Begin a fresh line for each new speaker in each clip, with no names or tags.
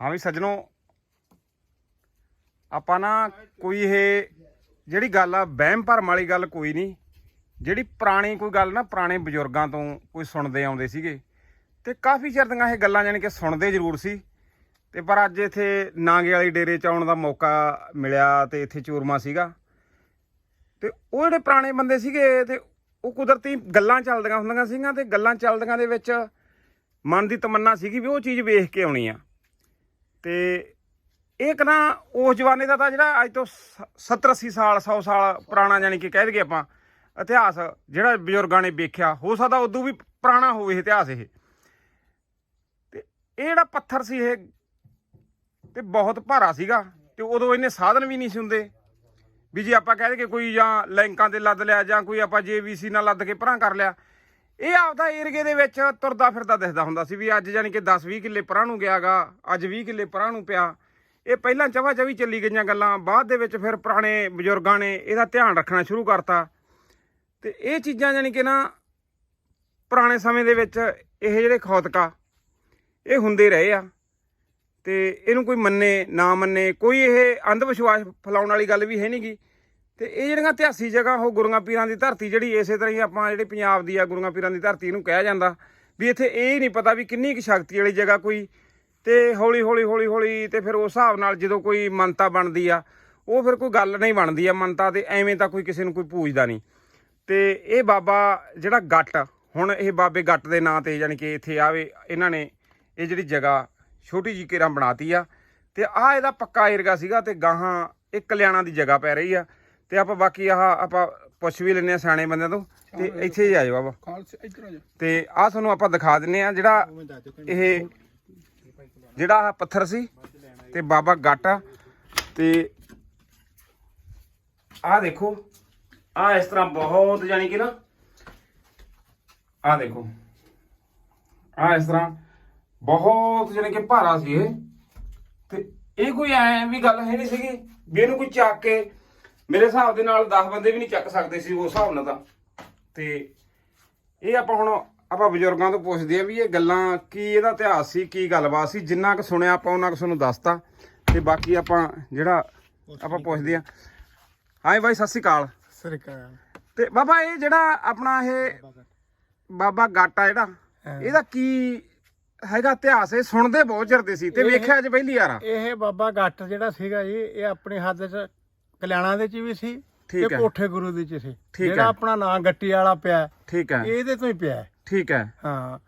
ਹਾਂ ਵੀ ਸੱਜਣੋ, ਆਪਾਂ ਨਾ ਕੋਈ ਇਹ ਜਿਹੜੀ ਗੱਲ ਆ, ਵਹਿਮ ਭਰਮ ਵਾਲੀ ਗੱਲ ਕੋਈ ਨਹੀਂ। ਜਿਹੜੀ ਪੁਰਾਣੀ ਕੋਈ ਗੱਲ ਨਾ, ਪੁਰਾਣੇ ਬਜ਼ੁਰਗਾਂ ਤੋਂ ਕੋਈ ਸੁਣਦੇ ਆਉਂਦੇ ਸੀਗੇ। ਤੇ ਕਾਫੀ ਚਿਰ ਦੀਆਂ ਇਹ ਗੱਲਾਂ ਜਾਣੀ ਕਿ ਸੁਣਦੇ ਜ਼ਰੂਰ ਸੀ। ਤੇ ਪਰ ਅੱਜ ਇੱਥੇ ਨਾਂਗੇ ਵਾਲੀ ਡੇਰੇ ਚ ਆਉਣ ਦਾ ਮੌਕਾ ਮਿਲਿਆ ਤੇ ਇੱਥੇ ਚੂਰਮਾ ਸੀਗਾ। ਤੇ ਉਹ ਜਿਹੜੇ ਪੁਰਾਣੇ ਬੰਦੇ ਸੀਗੇ, ਤੇ ਉਹ ਕੁਦਰਤੀ ਗੱਲਾਂ ਚੱਲਦੀਆਂ ਹੁੰਦੀਆਂ ਸੀਗੀਆਂ ਤੇ ਗੱਲਾਂ ਚੱਲਦੀਆਂ ਦੇ ਵਿੱਚ ਮਨ ਦੀ ਤਮੰਨਾ ਸੀਗੀ ਵੀ ਉਹ ਚੀਜ਼ ਵੇਖ ਕੇ ਆਉਣੀ ਆ। ਤੇ ਇਹ ਕਨਾ ਉਸ ਜਵਾਨੇ ਦਾ ਤਾਂ ਜਿਹੜਾ ਅੱਜ ਤੋਂ 70 80 ਸਾਲ 100 ਸਾਲ ਪੁਰਾਣਾ ਜਾਨੀ ਕਿ ਕਹਿ ਦਈਏ ਆਪਾਂ, ਇਤਿਹਾਸ ਜਿਹੜਾ ਬਜ਼ੁਰਗਾਂ ਨੇ ਵੇਖਿਆ, ਹੋ ਸਕਦਾ ਉਦੋਂ ਵੀ ਪੁਰਾਣਾ ਹੋਵੇ ਇਤਿਹਾਸ ਇਹ। ਤੇ ਇਹ ਜਿਹੜਾ ਪੱਥਰ ਸੀ ਇਹ, ਤੇ ਬਹੁਤ ਭਾਰਾ ਸੀਗਾ, ਤੇ ਉਦੋਂ ਇੰਨੇ ਸਾਧਨ ਵੀ ਨਹੀਂ ਸੀ ਹੁੰਦੇ। ਵੀ ਜੇ ਆਪਾਂ ਕਹਿ ਦਈਏ ਕੋਈ ਜਾਂ ਲੈਂਕਾਂ ਤੇ ਲੱਦ ਲਿਆ ਜਾਂ ਕੋਈ ਆਪਾਂ ਜੀਵੀਸੀ ਨਾਲ ਲੱਦ ਕੇ ਪਰਾਂ ਕਰ ਲਿਆ ਇਹ ਆਪਦਾ ਏਰੀਏ ਦੇ ਵਿੱਚ ਤੁਰਦਾ ਫਿਰਦਾ ਦਿਸਦਾ ਹੁੰਦਾ ਸੀ ਵੀ ਅੱਜ ਯਾਨੀ ਕਿ 10 20 ਕਿੱਲੇ ਪਰਾਂ ਨੂੰ ਗਿਆਗਾ, ਅੱਜ 20 ਕਿੱਲੇ ਪਰਾਂ ਨੂੰ ਪਿਆ। ਇਹ ਪਹਿਲਾਂ ਚਵਾ ਚਵੀ ਚੱਲੀ ਗਈਆਂ ਗੱਲਾਂ, ਬਾਅਦ ਦੇ ਵਿੱਚ ਫਿਰ ਪੁਰਾਣੇ ਬਜ਼ੁਰਗਾਂ ਨੇ ਇਹਦਾ ਧਿਆਨ ਰੱਖਣਾ ਸ਼ੁਰੂ ਕਰਤਾ। ਤੇ ਇਹ ਚੀਜ਼ਾਂ ਯਾਨੀ ਕਿ ਨਾ ਪੁਰਾਣੇ ਸਮੇਂ ਦੇ ਵਿੱਚ ਇਹ ਜਿਹੜੇ ਖੌਤਕਾ, ਇਹ ਹੁੰਦੇ ਰਹੇ ਆ। ਤੇ ਇਹਨੂੰ ਕੋਈ ਮੰਨੇ, ਨਾ ਮੰਨੇ, ਕੋਈ ਇਹ ਅੰਧ ਵਿਸ਼ਵਾਸ ਫੈਲਾਉਣ ਵਾਲੀ ਗੱਲ ਵੀ ਹੈ ਨਹੀਂਗੀ ਤੇ ਇਹ ਜਿਹੜੀਆਂ ਇਤਿਹਾਸੀ ਜਗ੍ਹਾ, ਉਹ ਗੁਰੂਆਂ ਪੀਰਾਂ ਦੀ ਧਰਤੀ ਜਿਹੜੀ, ਇਸੇ ਤਰ੍ਹਾਂ ਹੀ ਆਪਾਂ ਜਿਹੜੀ ਪੰਜਾਬ ਦੀ ਆ, ਗੁਰੂਆਂ ਪੀਰਾਂ ਦੀ ਧਰਤੀ ਇਹਨੂੰ ਕਿਹਾ ਜਾਂਦਾ। ਵੀ ਇੱਥੇ ਇਹ ਹੀ ਨਹੀਂ ਪਤਾ ਵੀ ਕਿੰਨੀ ਕੁ ਸ਼ਕਤੀ ਵਾਲੀ ਜਗ੍ਹਾ ਕੋਈ। ਤੇ ਹੌਲੀ ਹੌਲੀ ਹੌਲੀ ਹੌਲੀ ਤੇ ਫਿਰ ਉਸ ਹਿਸਾਬ ਨਾਲ ਜਦੋਂ ਕੋਈ ਮੰਨਤਾ ਬਣਦੀ ਆ, ਉਹ ਫਿਰ ਕੋਈ ਗੱਲ ਨਹੀਂ ਬਣਦੀ ਆ ਮੰਨਤਾ ਤੇ ਐਵੇਂ ਤਾਂ ਕੋਈ ਕਿਸੇ ਨੂੰ ਕੋਈ ਪੂਜਦਾ ਨਹੀਂ। ਤੇ ਇਹ ਬਾਬਾ ਜਿਹੜਾ ਗੱਟ, ਹੁਣ ਇਹ ਬਾਬੇ ਗੱਟ ਦੇ ਨਾਂ ਤੇ ਯਾਨੀ ਕਿ ਇੱਥੇ ਆਵੇ, ਇਹਨਾਂ ਨੇ ਇਹ ਜਿਹੜੀ ਜਗ੍ਹਾ ਛੋਟੀ ਜੀ ਕੇਰਾਂ ਬਣਾਤੀ ਆ। ਤੇ ਆ ਇਹਦਾ ਪੱਕਾ ਏਰਗਾ ਸੀਗਾ ਤੇ ਗਾਹਾਂ ਇਹ ਕਲਿਆਣਾ ਦੀ ਜਗ੍ਹਾ ਪੈ ਰਹੀ ਆ। ਤੇ ਆਪਾਂ ਬਾਕੀ ਆਹ ਆਪਾਂ ਪੁੱਛ ਵੀ ਲੈਨੇ ਆ ਸਿਆਣੇ ਬੰਦਿਆਂ ਤੋਂ ਤੇ ਇੱਥੇ ਹੀ ਆ ਜਾਓ ਬਾਬਾ।
ਖਾਲਸ ਇੱਧਰ ਆ ਜਾ
ਤੇ ਆ ਤੁਹਾਨੂੰ ਆਪਾਂ ਦਿਖਾ ਦਿੰਨੇ ਆ ਜਿਹੜਾ ਇਹ ਜਿਹੜਾ ਆਹ ਪੱਥਰ ਸੀ ਤੇ ਬਾਬਾ ਗਾਟਾ ਤੇ ਆਹ ਦੇਖੋ ਆ ਇਸ ਤਰ੍ਹਾਂ ਬਹੁਤ ਯਾਨੀ ਕਿ ਨਾ ਆਹ ਦੇਖੋ ਆ ਇਸ ਤਰ੍ਹਾਂ ਬਹੁਤ ਯਾਨੀ ਕਿ ਭਾਰਾ ਸੀ ਇਹ। ਤੇ ਇਹ ਕੋਈ ਐ ਵੀ ਗੱਲ ਹੈ ਨਹੀਂ ਸੀਗੀ ਵੀ ਇਹਨੂੰ ਕੋਈ ਚੱਕ ਕੇ ਮੇਰੇ ਹਿਸਾਬ ਦੇ ਨਾਲ 10 ਬੰਦੇ ਵੀ ਨਹੀਂ ਚੱਕ ਸਕਦੇ ਸੀ ਉਸ ਹਿਸਾਬ ਨਾਲ ਤਾਂ। ਤੇ ਇਹ ਆਪਾਂ ਹੁਣ ਆਪਾਂ ਬਜ਼ੁਰਗਾਂ ਤੋਂ ਪੁੱਛਦੇ ਆ ਵੀ ਇਹ ਗੱਲਾਂ ਕੀ ਇਹਦਾ ਇਤਿਹਾਸ ਸੀ ਕੀ ਗੱਲਬਾਤ ਸੀ? ਜਿੰਨਾ ਕੁ ਸੁਣਿਆ ਆਪਾਂ ਉਹਨਾਂ ਕੁ ਤੁਹਾਨੂੰ ਦੱਸਤਾ। ਤੇ ਬਾਕੀ ਆਪਾਂ ਜਿਹੜਾ ਆਪਾਂ ਪੁੱਛਦੇ ਆ। ਹਾਂ ਬਾਈ ਸਤਿ ਸ੍ਰੀ ਅਕਾਲ।
ਸਰਕਾਰ
ਤੇ ਬਾਬਾ ਇਹ ਜਿਹੜਾ ਆਪਣਾ ਇਹ ਬਾਬਾ ਗਾਟਾ ਜਿਹੜਾ ਇਹਦਾ ਕੀ ਹੈਗਾ ਇਤਿਹਾਸ? ਇਹ ਸੁਣਦੇ ਬਹੁਤ ਚਿਰਦੇ ਸੀ ਤੇ ਵੇਖਿਆ ਅੱਜ ਪਹਿਲੀ ਵਾਰ
ਇਹ ਬਾਬਾ ਗੱਟ ਜਿਹੜਾ ਸੀਗਾ ਜੀ ਇਹ ਆਪਣੇ ਹੱਥ 'ਚ ਕਲਿਆਣਾ ਦੇ 'ਚ ਵੀ ਸੀ
ਠੀਕ
ਤੇ
ਹੈ।
ਕੋਠੇ ਗੁਰੂ ਦੇ 'ਚ ਸੀ
ਠੀਕ
ਜਿਹੜਾ
ਹੈ।
ਆਪਣਾ ਨਾਂ ਗੱਟੀ ਵਾਲਾ ਪਿਆ
ਠੀਕ ਹੈ
ਇਹਦੇ ਤੋਂ ਹੀ ਪਿਆ ਹੈ।
ਠੀਕ ਹੈ
ਹਾਂ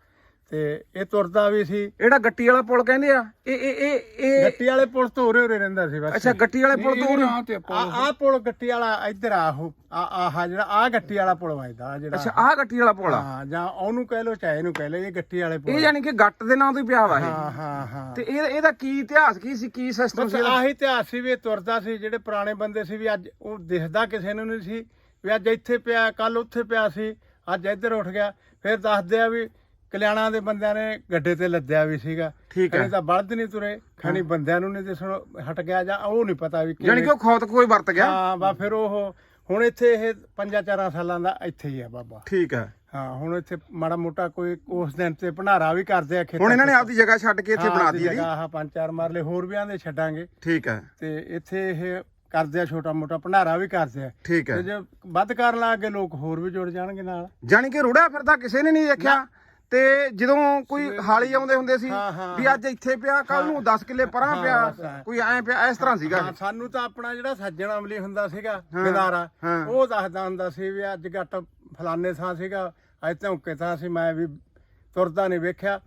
ਤੇ ਇਹ ਤੁਰਦਾ ਵੀ ਸੀ।
ਇਹੜਾ ਗੱਟੀ ਵਾਲਾ ਪੁਲ ਕਹਿੰਦੇ ਆ? ਇਹ ਇਹ ਇਹ ਇਹ
ਗੱਟੀ ਵਾਲੇ ਪੁਲ ਤੋਂ ਉਰੇ ਉਰੇ ਰਹਿੰਦਾ ਸੀ ਬਸ।
ਅੱਛਾ ਗੱਟੀ ਵਾਲੇ ਪੁਲ ਤੋਂ ਉਰੇ-
ਆ ਆ ਪੁਲ ਗੱਟੀ ਵਾਲਾ ਇੱਧਰ ਆਹੋ ਆ ਆਹ ਜਿਹੜਾ ਆ ਗੱਟੀ ਵਾਲਾ ਪੁਲ ਵੱਜਦਾ ਆਹ
ਅੱਛਾ
ਜਿਹੜਾ
ਆਹ ਗੱਟੀ ਵਾਲਾ ਪੁਲ ਆ?
ਹਾਂ ਜਾਂ ਉਹਨੂੰ ਕਹਿ ਲੋ ਚਾਹੇ ਇਹਨੂੰ ਕਹਿ ਲੋ ਇਹ ਗੱਟੀ ਵਾਲੇ
ਇਹ
ਪੁਲ
ਯਾਨੀ ਕਿ ਗੱਟ ਦੇ ਨਾਂ ਤੋਂ ਹੀ ਪਿਆ ਵਾ ਇਹ।
ਹਾਂ ਹਾਂ ਹਾਂ।
ਤੇ ਇਹ ਇਹਦਾ ਕੀ ਇਤਿਹਾਸ ਕੀ ਸੀ ਕੀ ਸਿਸਟਮ ਸੀ?
ਆਹੀ ਇਤਿਹਾਸ ਸੀ ਵੀ ਇਹ ਤੁਰਦਾ ਸੀ ਜਿਹੜੇ ਪੁਰਾਣੇ ਬੰਦੇ ਸੀ ਵੀ ਅੱਜ ਉਹ ਦਿਖਦਾ ਕਿਸੇ ਨੂੰ ਨਹੀਂ ਸੀ ਵੀ ਅੱਜ ਇੱਥੇ ਪਿਆ ਕੱਲ ਉੱਥੇ ਪਿਆ ਸੀ ਅੱਜ ਇੱਧਰ ਉੱਠ ਗਿਆ। ਫਿਰ ਦੱਸਦੇ ਆ ਵੀ ਕਲਿਆਣਾ ਦੇ ਬੰਦਿਆਂ ਨੇ ਗੱਡੇ ਤੇ ਲੱਦਿਆ ਵੀ ਸੀਗਾ।
ਠੀਕ ਹੈ।
ਖਣੀ ਤਾਂ ਬਲਦ ਨਹੀਂ ਤੁਰੇ ਖਣੀ ਬੰਦਿਆਂ ਨੂੰ ਨਹੀਂ ਦਿਸਣੋਂ ਹਟ ਗਿਆ ਜਾਂ ਉਹ ਨਹੀਂ ਪਤਾ ਵੀ
ਯਾਨੀ ਕਿ ਉਹ ਖੌਤ ਕੋਈ ਵਰਤ ਗਿਆ।
ਹਾਂ ਬਾ ਫਿਰ ਉਹ ਹੁਣ ਇੱਥੇ ਇਹ ਪੰਜਾਂ ਚਾਰਾਂ ਸਾਲਾਂ ਦਾ ਇੱਥੇ ਹੀ ਆ ਬਾਬਾ।
ਠੀਕ ਹੈ।
ਹਾਂ ਹੁਣ ਇੱਥੇ ਮਾੜਾ ਮੋਟਾ ਕੋਈ ਉਸ ਦਿਨ ਤੇ ਭੰਡਾਰਾ ਵੀ ਕਰਦੇ ਆ ਖੇਤਾਂ
ਹੁਣ ਇਹਨਾਂ ਨੇ। ਆਪਦੀ ਜਗ੍ਹਾ ਛੱਡ ਕੇ ਇੱਥੇ ਬਣਾ ਦਿੱਤੀ
ਜਗ੍ਹਾ ਆਹ ਪੰਜ ਚਾਰ ਮਰਲੇ ਹੋਰ ਵੀ ਆਂਦੇ ਛੱਡਾਂਗੇ।
ਠੀਕ ਹੈ।
ਤੇ ਇੱਥੇ ਇਹ ਕਰਦੇ ਆ ਛੋਟਾ ਮੋਟਾ ਭੰਡਾਰਾ ਵੀ ਕਰਦੇ ਆ।
ਠੀਕ
ਤੇ
ਹੈ
ਜੇ ਵੱਧ ਕਰਨ ਲੱਗੇ ਲੋਕ ਹੋਰ ਵੀ ਜੁੜ ਜਾਣਗੇ ਨਾਲ।
ਜਾਣੀ ਕਿ ਰੁੜਿਆ ਫਿਰਦਾ ਕਿਸੇ ਨੇ ਨਹੀਂ ਦੇਖਿਆ। ਤੇ ਜਦੋਂ ਕੋਈ ਹਾਲੀ ਆਉਂਦੇ ਹੁੰਦੇ ਸੀ
ਹਾਂ, ਹਾਂ,
ਵੀ ਅੱਜ ਇੱਥੇ ਪਿਆ ਕੱਲ ਨੂੰ 10 ਕਿੱਲੇ ਪਰਾਂ
ਹਾਂ,
ਪਿਆ
ਐਂ।
ਕੋਈ ਐਂ ਪਿਆ ਇਸ ਤਰ੍ਹਾਂ ਸੀਗਾ
ਹਾਂ, ਸਾਨੂੰ ਤਾਂ ਆਪਣਾ ਜਿਹੜਾ ਸੱਜਣ ਅਮਲੀ ਹੁੰਦਾ ਸੀਗਾ
ਹਾਂ,
ਗਦਾਰਾ
ਹਾਂ।
ਉਹ ਦੱਸਦਾ ਹੁੰਦਾ ਸੀ ਵੀ ਅੱਜ ਗੱਟ ਫਲਾਣੇ ਥਾਂ ਸੀਗਾ ਅੱਜ ਧੌਂਕੇ ਥਾਂ ਸੀ ਮੈਂ ਵੀ ਤੁਰਦਾ ਨਹੀਂ ਵੇਖਿਆ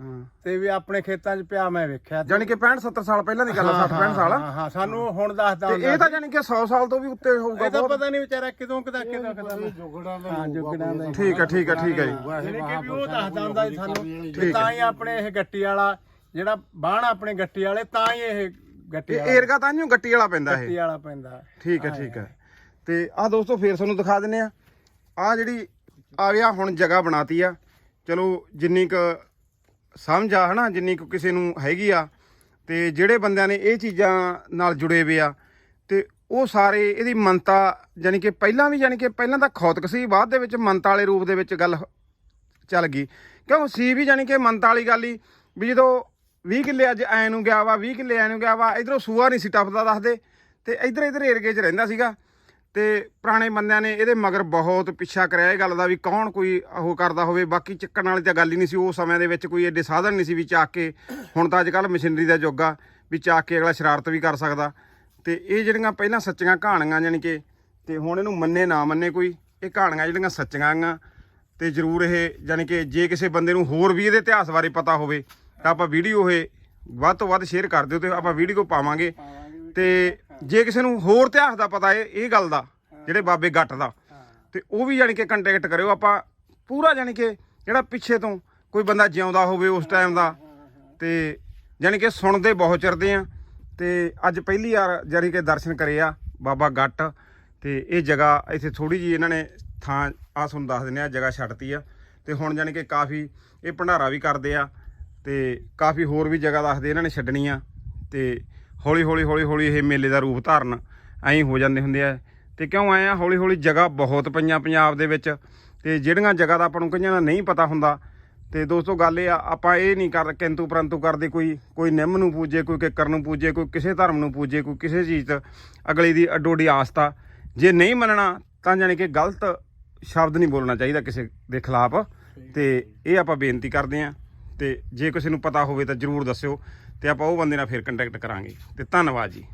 ਤੇ ਵੀ ਆਪਣੇ ਖੇਤਾਂ 'ਚ ਪਿਆ ਮੈਂ ਵੇਖਿਆ
ਜਾਣੀ ਕਿ 65 70 ਸਾਲ ਪਹਿਲਾਂ ਦੀ ਗੱਲ ਆ 60 65 ਸਾਲ।
ਹਾਂ ਹਾਂ ਸਾਨੂੰ ਹੁਣ ਦੱਸਦਾ
ਤੇ ਇਹ ਤਾਂ ਜਾਣੀ ਕਿ 100 ਸਾਲ ਤੋਂ ਵੀ ਉੱਤੇ ਹੋਊਗਾ
ਇਹ ਤਾਂ ਪਤਾ ਨਹੀਂ ਵਿਚਾਰਾ ਕਿਦੋਂ ਕਿਦਾ ਕਿਦੋਂ ਕਿਦਾ
ਜੁਗੜਾਂ ਦਾ
ਹਾਂ ਜੁਗੜਾਂ ਦਾ।
ਠੀਕ ਹੈ ਠੀਕ ਹੈ ਠੀਕ ਹੈ ਜੀ।
ਜਿਹੜੇ ਕਿ ਵੀ ਉਹ ਦੱਸਦਾ ਹੁੰਦਾ ਸੀ ਸਾਨੂੰ ਤਾਂ ਹੀ ਆਪਣੇ ਇਹ ਗੱਟੀ ਵਾਲਾ ਜਿਹੜਾ ਬਾਣ ਆਪਣੇ ਗੱਟੀ ਵਾਲੇ ਤਾਂ ਹੀ ਇਹ ਗੱਟੀ
ਇਹ
ਵਾਲਾ
ਏਰਗਾ ਤਾਂ ਨਹੀਂ ਗੱਟੀ ਵਾਲਾ ਪੈਂਦਾ ਇਹ।
ਗੱਟੀ ਵਾਲਾ ਪੈਂਦਾ।
ਠੀਕ ਹੈ ਠੀਕ ਹੈ। ਤੇ ਆਹ ਦੋਸਤੋ ਫੇਰ ਤੁਹਾਨੂੰ ਦਿਖਾ ਦਿੰਨੇ ਆ। ਆ ਜਿਹੜੀ ਆ ਗਿਆ ਹੁਣ ਜਗ੍ਹਾ ਬਣਾਤੀ ਆ। ਚਲੋ ਜਿੰਨੀ ਕੁ ਸਮਝ ਆ ਹਨਾ, ਜਿੰਨੀ ਕੁ ਕਿਸੇ ਨੂੰ ਹੈਗੀ ਆ, ਤੇ ਜਿਹੜੇ ਬੰਦਿਆਂ ਨੇ ਇਹ ਚੀਜ਼ਾਂ ਨਾਲ ਜੁੜੇ ਹੋਏ ਆ, ਤੇ ਉਹ ਸਾਰੇ ਇਹਦੀ ਮੰਤਾ ਯਾਨੀ ਕਿ ਪਹਿਲਾਂ ਵੀ ਯਾਨੀ ਕਿ ਪਹਿਲਾਂ ਤਾਂ ਖੌਤਕ ਸੀ, ਬਾਅਦ ਦੇ ਵਿੱਚ ਮੰਨਤਾ ਵਾਲੇ ਰੂਪ ਦੇ ਵਿੱਚ ਗੱਲ ਚੱਲ ਗਈ। ਕਿਉਂ? ਸੀ ਵੀ ਯਾਨੀ ਕਿ ਮੰਨਤਾ ਵਾਲੀ ਗੱਲ ਹੀ ਵੀ ਜਦੋਂ 20 ਕਿੱਲੇ ਅੱਜ ਐ ਨੂੰ ਗਿਆ ਵਾ 20 ਕਿੱਲੇ ਐ ਨੂੰ ਗਿਆ ਵਾ, ਇਧਰੋਂ ਸੂਆ ਨਹੀਂ ਸੀ ਟੱਪਦਾ ਦੱਸਦੇ, ਤੇ ਇਧਰ ਇਧਰ ਏਰੀਏ 'ਚ ਰਹਿੰਦਾ ਸੀਗਾ। ਤੇ ਪੁਰਾਣੇ ਬੰਦਿਆਂ ਨੇ ਇਹਦੇ ਮਗਰ ਬਹੁਤ ਪਿੱਛਾ ਕਰਿਆ ਇਹ ਗੱਲ ਦਾ ਵੀ ਕੌਣ ਕੋਈ ਉਹ ਕਰਦਾ ਹੋਵੇ, ਬਾਕੀ ਚੱਕਣ ਵਾਲੀ ਤਾਂ ਗੱਲ ਹੀ ਨਹੀਂ ਸੀ, ਉਹ ਸਮੇਂ ਦੇ ਵਿੱਚ ਕੋਈ ਐਡੇ ਸਾਧਨ ਨਹੀਂ ਸੀ ਵੀ ਚੱਕ ਕੇ, ਹੁਣ ਤਾਂ ਅੱਜ ਕੱਲ ਮਸ਼ੀਨਰੀ ਦਾ ਯੁੱਗ ਆ ਵੀ ਚੱਕ ਕੇ ਅਗਲਾ ਸ਼ਰਾਰਤ ਵੀ ਕਰ ਸਕਦਾ। ਤੇ ਇਹ ਜਿਹੜੀਆਂ ਪਹਿਲਾਂ ਸੱਚੀਆਂ ਕਹਾਣੀਆਂ ਜਾਣੀ ਕਿ, ਤੇ ਹੁਣ ਇਹਨੂੰ ਮੰਨੇ ਨਾ ਮੰਨੇ ਕੋਈ, ਇਹ ਕਹਾਣੀਆਂ ਜਿਹੜੀਆਂ ਸੱਚੀਆਂ ਆ ਤੇ ਜਰੂਰ ਇਹ ਜਾਣੀ ਕਿ ਜੇ ਕਿਸੇ ਬੰਦੇ ਨੂੰ ਹੋਰ ਵੀ ਇਹਦੇ ਇਤਿਹਾਸ ਬਾਰੇ ਪਤਾ ਹੋਵੇ, ਤਾਂ ਆਪਾਂ ਵੀਡੀਓ ਇਹ ਵੱਧ ਤੋਂ ਵੱਧ ਸ਼ੇਅਰ ਕਰ ਦਿਓ ਤੇ ਆਪਾਂ ਵੀਡੀਓ ਪਾਵਾਂਗੇ। ਤੇ ਜੇ ਕਿਸੇ ਨੂੰ ਹੋਰ ਇਤਿਹਾਸ ਦਾ ਪਤਾ ਹੈ ਇਹ ਗੱਲ ਦਾ ਜਿਹੜੇ ਬਾਬੇ ਗੱਟ ਦਾ ਤੇ ਉਹ ਵੀ ਜਾਣੀ ਕਿ ਕੰਟੈਕਟ ਕਰਿਓ। ਆਪਾਂ ਪੂਰਾ ਜਾਣੀ ਕਿ ਜਿਹੜਾ ਪਿੱਛੇ ਤੋਂ ਕੋਈ ਬੰਦਾ ਜਿਉਂਦਾ ਹੋਵੇ ਉਸ ਟਾਈਮ ਦਾ ਤੇ ਜਾਣੀ ਕਿ ਸੁਣਦੇ ਬਹੁਤ ਚਿਰਦੇ ਆ ਤੇ ਅੱਜ ਪਹਿਲੀ ਵਾਰ ਜਾਣੀ ਕਿ ਦਰਸ਼ਨ ਕਰੇ ਆ ਬਾਬਾ ਗੱਟ ਤੇ ਇਹ ਜਗ੍ਹਾ ਇੱਥੇ ਥੋੜੀ ਜੀ ਇਹਨਾਂ ਨੇ ਥਾਂ ਆ ਤੁਹਾਨੂੰ ਦੱਸ ਦਿੰਦੇ ਆ ਜਗ੍ਹਾ ਛੱਡਤੀ ਆ। ਤੇ ਹੁਣ ਜਾਣੀ ਕਿ ਕਾਫੀ ਇਹ ਭੰਡਾਰਾ ਵੀ ਕਰਦੇ ਆ ਤੇ ਕਾਫੀ ਹੋਰ ਵੀ ਜਗ੍ਹਾ ਦੱਸਦੇ ਇਹਨਾਂ ਨੇ ਛੱਡਣੀ ਆ ਤੇ ਹੌਲੀ ਹੌਲੀ ਹੌਲੀ ਹੌਲੀ ਇਹ ਮੇਲੇ ਦਾ ਰੂਪ ਧਾਰਨ ਐਂ ਹੋ ਜਾਂਦੇ ਹੁੰਦੇ ਆ। ਤੇ ਕਿਉਂ ਆਏ ਆ? ਹੌਲੀ ਹੌਲੀ ਜਗ੍ਹਾ ਬਹੁਤ ਪਈਆਂ ਪੰਜਾਬ ਦੇ ਵਿੱਚ। ਤੇ ਜਿਹੜੀਆਂ ਜਗ੍ਹਾ ਦਾ ਆਪਾਂ ਨੂੰ ਕਈਆਂ ਦਾ ਨਹੀਂ ਪਤਾ ਹੁੰਦਾ। ਤੇ ਦੋਸਤੋ ਗੱਲ ਇਹ ਆ, ਆਪਾਂ ਇਹ ਨਹੀਂ ਕਰ, ਕਿੰਤੂ ਪਰੰਤੂ ਕਰਦੇ ਕੋਈ ਕੋਈ ਨਿੰਮ ਨੂੰ ਪੂਜੇ, ਕੋਈ ਕਿੱਕਰ ਨੂੰ ਪੂਜੇ, ਕੋਈ ਕਿਸੇ ਧਰਮ ਨੂੰ ਪੂਜੇ, ਕੋਈ ਕਿਸੇ ਚੀਜ਼ ਤੇ ਅਗਲੀ ਦੀ ਅੱਡੋਡੀ ਆਸਥਾ। ਜੇ ਨਹੀਂ ਮੰਨਣਾ, ਤਾਂ ਜਾਣੀ ਕਿ ਗਲਤ ਸ਼ਬਦ ਨਹੀਂ ਬੋਲਣਾ ਚਾਹੀਦਾ ਕਿਸੇ ਦੇ ਖਿਲਾਫ। ਤੇ ਇਹ ਆਪਾਂ ਬੇਨਤੀ ਕਰਦੇ ਆਂ। ਤੇ ਜੇ ਕਿਸੇ ਨੂੰ ਪਤਾ ਹੋਵੇ ਤਾਂ ਜਰੂਰ ਦੱਸਿਓ। ਤੇ ਆਪਾਂ ਉਹ ਬੰਦੇ ਨਾਲ ਫਿਰ ਕੰਟੈਕਟ ਕਰਾਂਗੇ। ਤੇ ਧੰਨਵਾਦ ਜੀ।